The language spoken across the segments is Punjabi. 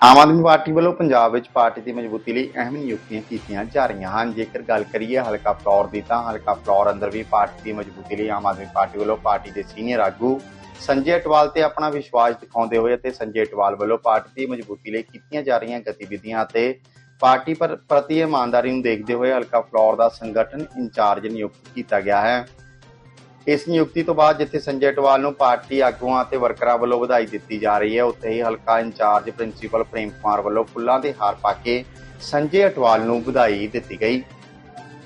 ਆਮ ਆਦਮੀ ਪਾਰਟੀ ਵੱਲੋਂ ਪੰਜਾਬ ਵਿੱਚ ਪਾਰਟੀ ਦੀ ਮਜ਼ਬੂਤੀ ਲਈ ਅਹਿਮ ਨਿਯੁਕਤੀਆਂ ਕੀਤੀਆਂ ਜਾ ਰਹੀਆਂ ਹਨ। ਜੇਕਰ ਗੱਲ ਕਰੀਏ ਹਲਕਾ ਫਲੌਰ ਦੀ ਤਾਂ ਹਲਕਾ ਫਲੌਰ ਅੰਦਰ ਵੀ ਪਾਰਟੀ ਦੀ ਮਜ਼ਬੂਤੀ ਲਈ ਆਮ ਆਦਮੀ ਪਾਰਟੀ ਵੱਲੋਂ ਪਾਰਟੀ ਦੇ ਸੀਨੀਅਰ ਆਗੂ ਸੰਜੇ ਅਟਵਾਲ ਤੇ ਆਪਣਾ ਵਿਸ਼ਵਾਸ ਦਿਖਾਉਂਦੇ ਹੋਏ ਅਤੇ ਸੰਜੇ ਅਟਵਾਲ ਵੱਲੋਂ ਪਾਰਟੀ ਦੀ ਮਜ਼ਬੂਤੀ ਲਈ ਕੀਤੀਆਂ ਜਾ ਰਹੀਆਂ ਗਤੀਵਿਧੀਆਂ ਅਤੇ ਪਾਰਟੀ ਪਰ ਪ੍ਰਤੀ ਇਮਾਨਦਾਰੀ ਨੂੰ ਦੇਖਦੇ ਹੋਏ ਹਲਕਾ ਫਲੌਰ ਦਾ ਸੰਗਠਨ ਇੰਚਾਰਜ ਨਿਯੁਕਤ ਕੀਤਾ ਗਿਆ ਹੈ। ਇਸ ਨਿਯੁਕਤੀ ਤੋਂ ਬਾਅਦ ਜਿੱਥੇ ਸੰਜੇ ਅਟਵਾਲ ਨੂੰ ਪਾਰਟੀ ਆਗੂਆਂ ਅਤੇ ਵਰਕਰਾਂ ਵੱਲੋਂ ਵਧਾਈ ਦਿੱਤੀ ਜਾ ਰਹੀ ਹੈ, ਉੱਥੇ ਹੀ ਹਲਕਾ ਇੰਚਾਰਜ ਪ੍ਰਿੰਸੀਪਲ ਪ੍ਰੇਮ ਕੁਮਾਰ ਵੱਲੋਂ ਫੁੱਲਾਂ ਦੇ ਹਾਰ ਪਾ ਕੇ ਸੰਜੇ ਅਟਵਾਲ ਨੂੰ ਵਧਾਈ ਦਿੱਤੀ ਗਈ।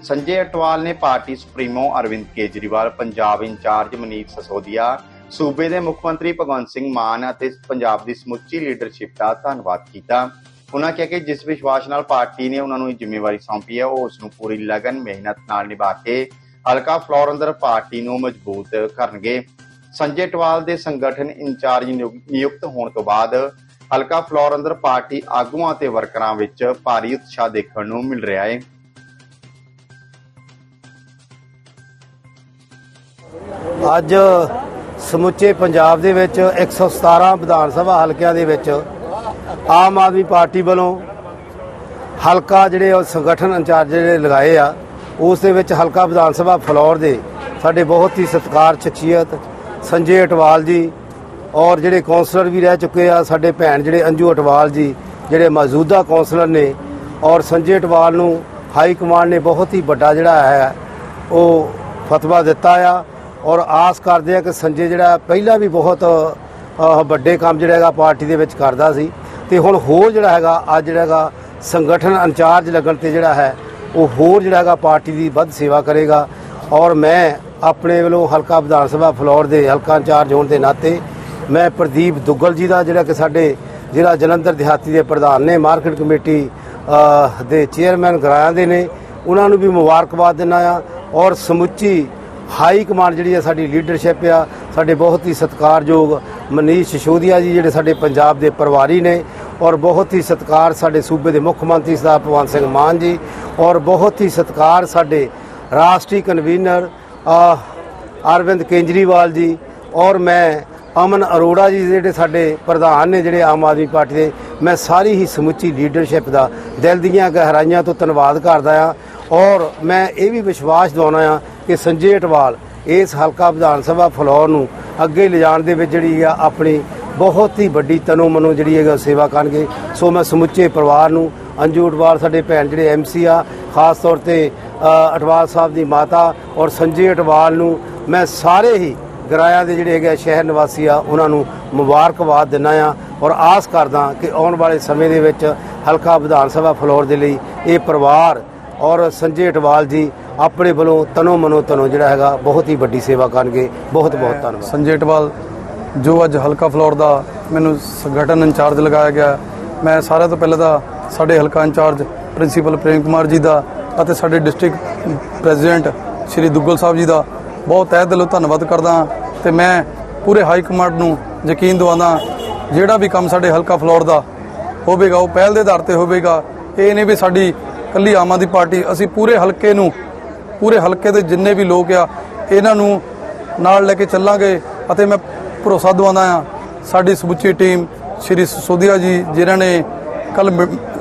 ਸੰਜੇ ਅਟਵਾਲ ਨੇ party supremo Arvind Kejriwal, Punjab incharge Manish Sisodia, ਸੂਬੇ ਦੇ ਮੁੱਖ ਮੰਤਰੀ ਭਗਵੰਤ ਸਿੰਘ ਮਾਨ ਅਤੇ ਪੰਜਾਬ ਦੀ ਸਮੁੱਚੀ ਲੀਡਰਸ਼ਿਪ ਦਾ ਧੰਨਵਾਦ ਕੀਤਾ। ਉਹਨਾਂ ਕਿਹਾ ਕਿ ਜਿਸ ਵਿਸ਼ਵਾਸ ਨਾਲ ਪਾਰਟੀ ਨੇ ਉਹਨਾਂ ਨੂੰ ਇਹ ਜ਼ਿੰਮੇਵਾਰੀ ਸੌਂਪੀ ਹੈ, ਉਹ ਉਸ ਨੂੰ ਪੂਰੀ ਲਗਨ, ਮਿਹਨਤ ਨਾਲ ਨਿਭਾ ਕੇ ਹਲਕਾ ਫਲੋਰ ਅੰਦਰ ਪਾਰਟੀ ਨੂੰ ਮਜ਼ਬੂਤ ਕਰਨਗੇ। ਸੰਜੇ ਟਵਾਲ ਦੇ ਸੰਗਠਨ ਇੰਚਾਰਜ ਨਿਯੁਕਤ ਹੋਣ ਤੋਂ ਬਾਅਦ ਹਲਕਾ ਫਲੋਰ ਅੰਦਰ ਪਾਰਟੀ ਆਗੂਆਂ ਤੇ ਵਰਕਰਾਂ ਵਿੱਚ ਭਾਰੀ ਉਤਸ਼ਾਹ ਦੇਖਣ ਨੂੰ ਮਿਲ ਰਿਹਾ ਹੈ ਅੱਜ ਸਮੁੱਚੇ ਪੰਜਾਬ ਦੇ ਵਿੱਚ 117 ਵਿਧਾਨ ਸਭਾ ਹਲਕਿਆਂ ਦੇ ਵਿੱਚ ਆਮ ਆਦਮੀ ਪਾਰਟੀ ਵੱਲੋਂ ਹਲਕਾ ਜਿਹੜੇ ਸੰਗਠਨ ਇੰਚਾਰਜ ਜਿਹੜੇ ਲਗਾਏ ਆ ਉਸ ਦੇ ਵਿੱਚ ਹਲਕਾ ਵਿਧਾਨ ਸਭਾ ਫਲੌਰ ਦੇ ਸਾਡੇ ਬਹੁਤ ਹੀ ਸਤਿਕਾਰ ਸ਼ਖਸੀਅਤ ਸੰਜੇ ਅਟਵਾਲ ਜੀ ਔਰ ਜਿਹੜੇ ਕੌਂਸਲਰ ਵੀ ਰਹਿ ਚੁੱਕੇ ਆ, ਸਾਡੇ ਭੈਣ ਜਿਹੜੇ ਅੰਜੂ ਅਟਵਾਲ ਜੀ, ਜਿਹੜੇ ਮੌਜੂਦਾ ਕੌਂਸਲਰ ਨੇ ਔਰ ਸੰਜੇ ਅਟਵਾਲ ਨੂੰ ਹਾਈ ਕਮਾਂਡ ਨੇ ਬਹੁਤ ਹੀ ਵੱਡਾ ਜਿਹੜਾ ਹੈ, ਉਹ ਫਤਵਾ ਦਿੱਤਾ ਆ ਔਰ ਆਸ ਕਰਦੇ ਆ ਕਿ ਸੰਜੇ ਜਿਹੜਾ ਪਹਿਲਾਂ ਵੀ ਬਹੁਤ ਵੱਡੇ ਕੰਮ ਜਿਹੜਾ ਹੈਗਾ ਪਾਰਟੀ ਦੇ ਵਿੱਚ ਕਰਦਾ ਸੀ ਤੇ ਹੁਣ ਹੋਰ ਜਿਹੜਾ ਹੈਗਾ, ਅੱਜ ਜਿਹੜਾ ਹੈਗਾ ਸੰਗਠਨ ਇੰਚਾਰਜ ਲੱਗਣ ਤੇ ਜਿਹੜਾ ਹੈ ਉਹ ਹੋਰ ਜਿਹੜਾ ਹੈਗਾ ਪਾਰਟੀ ਦੀ ਵੱਧ ਸੇਵਾ ਕਰੇਗਾ। ਔਰ ਮੈਂ ਆਪਣੇ ਵੱਲੋਂ ਹਲਕਾ ਵਿਧਾਨ ਸਭਾ ਫਲੋਰ ਦੇ ਹਲਕਾ ਇੰਚਾਰਜ ਹੋਣ ਦੇ ਨਾਤੇ ਮੈਂ ਪ੍ਰਦੀਪ ਦੁੱਗਲ ਜੀ ਦਾ, ਜਿਹੜਾ ਕਿ ਸਾਡੇ ਜ਼ਿਲ੍ਹਾ ਜਲੰਧਰ ਦਿਹਾਤੀ ਦੇ ਪ੍ਰਧਾਨ ਨੇ, ਮਾਰਕੀਟ ਕਮੇਟੀ ਦੇ ਚੇਅਰਮੈਨ ਗਰਾਇਆ ਦੇ ਨੇ, ਉਹਨਾਂ ਨੂੰ ਵੀ ਮੁਬਾਰਕਬਾਦ ਦਿੰਦਾ ਆ ਔਰ ਸਮੁੱਚੀ ਹਾਈ ਕਮਾਂਡ ਜਿਹੜੀ ਆ ਸਾਡੀ ਲੀਡਰਸ਼ਿਪ ਆ, ਸਾਡੇ ਬਹੁਤ ਹੀ ਸਤਿਕਾਰਯੋਗ ਮਨੀਸ਼ ਸਿਸੋਦੀਆ ਜੀ, ਜਿਹੜੇ ਸਾਡੇ ਪੰਜਾਬ ਦੇ ਪਰਿਵਾਰੀ ਨੇ ਔਰ ਬਹੁਤ ਹੀ ਸਤਿਕਾਰ ਸਾਡੇ ਸੂਬੇ ਦੇ ਮੁੱਖ ਮੰਤਰੀ ਸਰਦਾਰ ਭਗਵੰਤ ਸਿੰਘ ਮਾਨ ਜੀ, ਔਰ ਬਹੁਤ ਹੀ ਸਤਿਕਾਰ ਸਾਡੇ ਰਾਸ਼ਟਰੀ ਕਨਵੀਨਰ ਅਰਵਿੰਦ ਕੇਜਰੀਵਾਲ ਜੀ, ਔਰ ਮੈਂ ਅਮਨ ਅਰੋੜਾ ਜੀ ਜਿਹੜੇ ਸਾਡੇ ਪ੍ਰਧਾਨ ਨੇ ਜਿਹੜੇ ਆਮ ਆਦਮੀ ਪਾਰਟੀ ਦੇ, ਮੈਂ ਸਾਰੀ ਹੀ ਸਮੁੱਚੀ ਲੀਡਰਸ਼ਿਪ ਦਾ ਦਿਲ ਦੀਆਂ ਗਹਿਰਾਈਆਂ ਤੋਂ ਧੰਨਵਾਦ ਕਰਦਾ ਆ ਔਰ ਮੈਂ ਇਹ ਵੀ ਵਿਸ਼ਵਾਸ ਦਿਵਾਉਣਾ ਆ ਕਿ ਸੰਜੇ ਅਟਵਾਲ ਇਸ ਹਲਕਾ ਵਿਧਾਨ ਸਭਾ ਫਲੋਰ ਨੂੰ ਅੱਗੇ ਲਿਜਾਣ ਦੇ ਵਿੱਚ ਜਿਹੜੀ ਆ ਆਪਣੀ ਬਹੁਤ ਹੀ ਵੱਡੀ ਤਨੋ ਮਨੋ ਜਿਹੜੀ ਹੈਗਾ ਸੇਵਾ ਕਰਨਗੇ। ਸੋ ਮੈਂ ਸਮੁੱਚੇ ਪਰਿਵਾਰ ਨੂੰ, ਅੰਜੂ ਅਟਵਾਲ, ਸਾਡੇ ਭੈਣ ਜਿਹੜੇ ਐਮਸੀ ਆ, ਖਾਸ ਤੌਰ ਤੇ ਅਟਵਾਲ ਸਾਹਿਬ ਦੀ ਮਾਤਾ ਔਰ ਸੰਜੇ ਅਟਵਾਲ ਨੂੰ ਮੈਂ ਸਾਰੇ ਹੀ ਗਰਾਇਆ ਦੇ ਜਿਹੜੇ ਹੈਗੇ ਆ, ਸ਼ਹਿਰ ਨਿਵਾਸੀ ਆ, ਉਹਨਾਂ ਨੂੰ ਮੁਬਾਰਕਬਾਦ ਦਿੰਦਾ ਆ ਔਰ ਆਸ ਕਰਦਾ ਕਿ ਆਉਣ ਵਾਲੇ ਸਮੇਂ ਦੇ ਵਿੱਚ ਹਲਕਾ ਵਿਧਾਨ ਸਭਾ ਫਲੋਰ ਦੇ ਲਈ ਇਹ ਪਰਿਵਾਰ ਔਰ ਸੰਜੇ ਅਟਵਾਲ ਜੀ ਆਪਣੇ ਵੱਲੋਂ ਤਨੋ ਮਨੋ ਤਨੋ ਜਿਹੜਾ ਹੈਗਾ, ਬਹੁਤ ਹੀ ਵੱਡੀ ਸੇਵਾ ਕਰਨਗੇ। ਬਹੁਤ ਬਹੁਤ ਧੰਨਵਾਦ। ਸੰਜੇ ਅਟਵਾਲ ਜੋ ਅੱਜ ਹਲਕਾ ਫਲੋਰ ਦਾ ਮੈਨੂੰ ਸੰਗਠਨ ਇੰਚਾਰਜ ਲਗਾਇਆ ਗਿਆ ਮੈਂ ਸਾਰਿਆਂ ਤੋਂ ਪਹਿਲਾਂ ਤਾਂ ਸਾਡੇ ਹਲਕਾ ਇੰਚਾਰਜ ਪ੍ਰਿੰਸੀਪਲ ਪ੍ਰੇਮ ਕੁਮਾਰ ਜੀ ਦਾ ਅਤੇ ਸਾਡੇ ਡਿਸਟ੍ਰਿਕਟ ਪ੍ਰੈਜ਼ੀਡੈਂਟ ਸ਼੍ਰੀ ਦੁੱਗਲ ਸਾਹਿਬ ਜੀ ਦਾ ਬਹੁਤ ਤਹਿ ਦਿਲੋਂ ਧੰਨਵਾਦ ਕਰਦਾ ਹਾਂ ਤੇ ਮੈਂ ਪੂਰੇ ਹਾਈ ਕਮਾਂਡ ਨੂੰ ਯਕੀਨ ਦਿਵਾਉਂਦਾ ਜਿਹੜਾ ਵੀ ਕੰਮ ਸਾਡੇ ਹਲਕਾ ਫਲੋਰ ਦਾ ਹੋਵੇਗਾ, ਉਹ ਪਹਿਲ ਦੇ ਆਧਾਰ ਤੇ ਹੋਵੇਗਾ, ਇਹ ਨਹੀਂ ਵੀ ਸਾਡੀ ਕੱਲੀ ਆਮ ਆਦਮੀ ਪਾਰਟੀ, ਅਸੀਂ ਪੂਰੇ ਹਲਕੇ ਨੂੰ, ਪੂਰੇ ਹਲਕੇ ਦੇ ਜਿੰਨੇ ਵੀ ਲੋਕ ਆ, ਇਹਨਾਂ ਨੂੰ ਨਾਲ ਲੈ ਕੇ ਚੱਲਾਂਗੇ ਅਤੇ ਮੈਂ ਭਰੋਸਾ ਦਵਾਉਂਦਾ ਆ ਸਾਡੀ ਸਮੁੱਚੀ ਟੀਮ ਸ਼੍ਰੀ ਸੋਧੀਆ ਜੀ, ਜਿਨ੍ਹਾਂ ਨੇ ਕੱਲ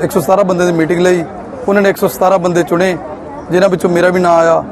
117 ਬੰਦੇ ਦੀ ਮੀਟਿੰਗ ਲਈ, ਉਹਨਾਂ ਨੇ 117 ਬੰਦੇ ਚੁਣੇ, ਜਿਨ੍ਹਾਂ ਵਿੱਚੋਂ ਮੇਰਾ ਵੀ ਨਾਂ ਆਇਆ।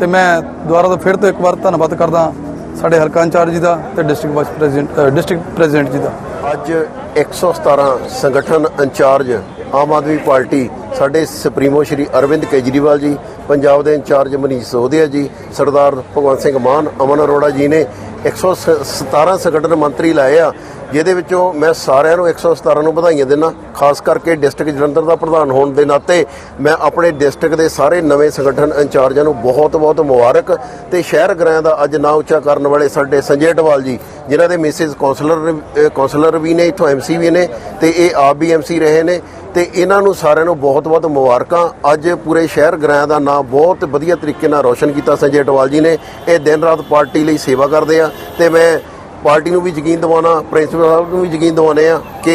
ਤੇ ਮੈਂ ਦੁਬਾਰਾ ਤੋਂ ਫਿਰ ਤੋਂ ਇੱਕ ਵਾਰ ਧੰਨਵਾਦ ਕਰਦਾ ਸਾਡੇ ਹਲਕਾ ਇੰਚਾਰਜ ਜੀ ਦਾ ਤੇ district vice president district president ji ਦਾ। ਅੱਜ 117 ਸੰਗਠਨ ਇੰਚਾਰਜ, ਆਮ ਆਦਮੀ ਪਾਰਟੀ, ਸਾਡੇ ਸੁਪਰੀਮੋ ਸ਼੍ਰੀ ਅਰਵਿੰਦ ਕੇਜਰੀਵਾਲ ਜੀ, ਪੰਜਾਬ ਦੇ ਇੰਚਾਰਜ ਮਨੀਸ਼ ਸੋਧਿਆ ਜੀ, ਸਰਦਾਰ ਭਗਵੰਤ ਸਿੰਘ ਮਾਨ, ਅਮਨ ਅਰੋੜਾ ਜੀ ਨੇ 117 ਸੰਗਠਨ ਮੰਤਰੀ ਲਾਏ ਆ, ਜਿਹਦੇ ਵਿੱਚੋਂ ਮੈਂ ਸਾਰਿਆਂ ਨੂੰ 117 ਨੂੰ ਵਧਾਈਆਂ ਦਿੰਦਾ, ਖਾਸ ਕਰਕੇ ਡਿਸਟ੍ਰਿਕਟ ਜਲੰਧਰ ਦਾ ਪ੍ਰਧਾਨ ਹੋਣ ਦੇ ਨਾਤੇ ਮੈਂ ਆਪਣੇ ਡਿਸਟ੍ਰਿਕਟ ਦੇ ਸਾਰੇ ਨਵੇਂ ਸੰਗਠਨ ਇੰਚਾਰਜਾਂ ਨੂੰ ਬਹੁਤ-ਬਹੁਤ ਮੁਬਾਰਕ ਤੇ ਸ਼ਹਿਰ ਗ੍ਰਾਂ ਦਾ ਅੱਜ ਨਾਂ ਉੱਚਾ ਕਰਨ ਵਾਲੇ ਸਾਡੇ ਸੰਜੇ ਅਟਵਾਲ ਜੀ, ਜਿਨ੍ਹਾਂ ਦੇ ਮਿਸਿਸ ਕਾਉਂਸਲਰ ਅਹ ਕਾਉਂਸਲਰ ਵੀ ਨੇ, ਇਥੋਂ ਐਮਸੀ ਵੀ ਨੇ ਤੇ ਇਹ ਆਪ ਵੀ ਐਮਸੀ ਰਹੇ ਨੇ। ਤੇ ਇਹਨਾਂ ਨੂੰ ਸਾਰਿਆਂ ਨੂੰ ਬਹੁਤ-ਬਹੁਤ ਮੁਬਾਰਕਾਂ। ਅੱਜ ਪੂਰੇ ਸ਼ਹਿਰ ਗ੍ਰਾਂ ਦਾ ਨਾਂ ਬਹੁਤ ਵਧੀਆ ਤਰੀਕੇ ਨਾਲ ਰੌਸ਼ਨ ਕੀਤਾ ਸੰਜੇ ਅਟਵਾਲ ਜੀ ਨੇ। ਇਹ ਦਿਨ ਰਾਤ ਪਾਰਟੀ ਲਈ ਸੇਵਾ ਕਰਦੇ ਆ ਤੇ ਮੈਂ ਪਾਰਟੀ ਨੂੰ ਵੀ ਯਕੀਨ ਦਿਵਾਉਣਾ ਪ੍ਰਿੰਸੀਪਲ ਸਾਹਿਬ ਨੂੰ ਵੀ ਯਕੀਨ ਦਿਵਾਉਣੇ ਆ ਕਿ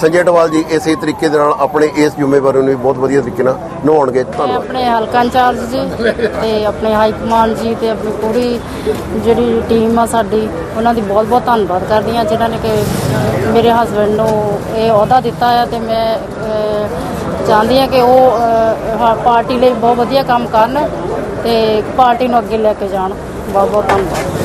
ਸੰਜੇ ਅਟਵਾਲ ਜੀ ਇਸੇ ਤਰੀਕੇ ਦੇ ਨਾਲ ਆਪਣੇ ਇਸ ਜ਼ਿੰਮੇਵਾਰੀ ਨੂੰ ਵੀ ਬਹੁਤ ਵਧੀਆ ਤਰੀਕੇ ਨਾਲ ਨਿਭਾਉਣਗੇ। ਧੰਨਵਾਦ। ਆਪਣੇ ਹਲਕਾ ਇੰਚਾਰਜ ਜੀ ਤੇ ਆਪਣੇ ਹਾਈ ਕਮਾਂਡ ਜੀ ਤੇ ਆਪਣੀ ਪੂਰੀ ਜਿਹੜੀ ਟੀਮ ਆ ਸਾਡੀ ਉਹਨਾਂ ਦੀ ਬਹੁਤ ਬਹੁਤ ਧੰਨਵਾਦ ਕਰਦੀ ਹਾਂ ਜਿਨ੍ਹਾਂ ਨੇ ਕਿ ਮੇਰੇ ਹਸਬੰਡ ਨੂੰ ਇਹ ਅਹੁਦਾ ਦਿੱਤਾ ਹੈ ਤੇ ਮੈਂ ਚਾਹੁੰਦੀ ਹਾਂ ਕਿ ਉਹ ਪਾਰਟੀ ਲਈ ਬਹੁਤ ਵਧੀਆ ਕੰਮ ਕਰਨ ਤੇ ਪਾਰਟੀ ਨੂੰ ਅੱਗੇ ਲੈ ਕੇ ਜਾਣ। ਬਹੁਤ ਬਹੁਤ ਧੰਨਵਾਦ।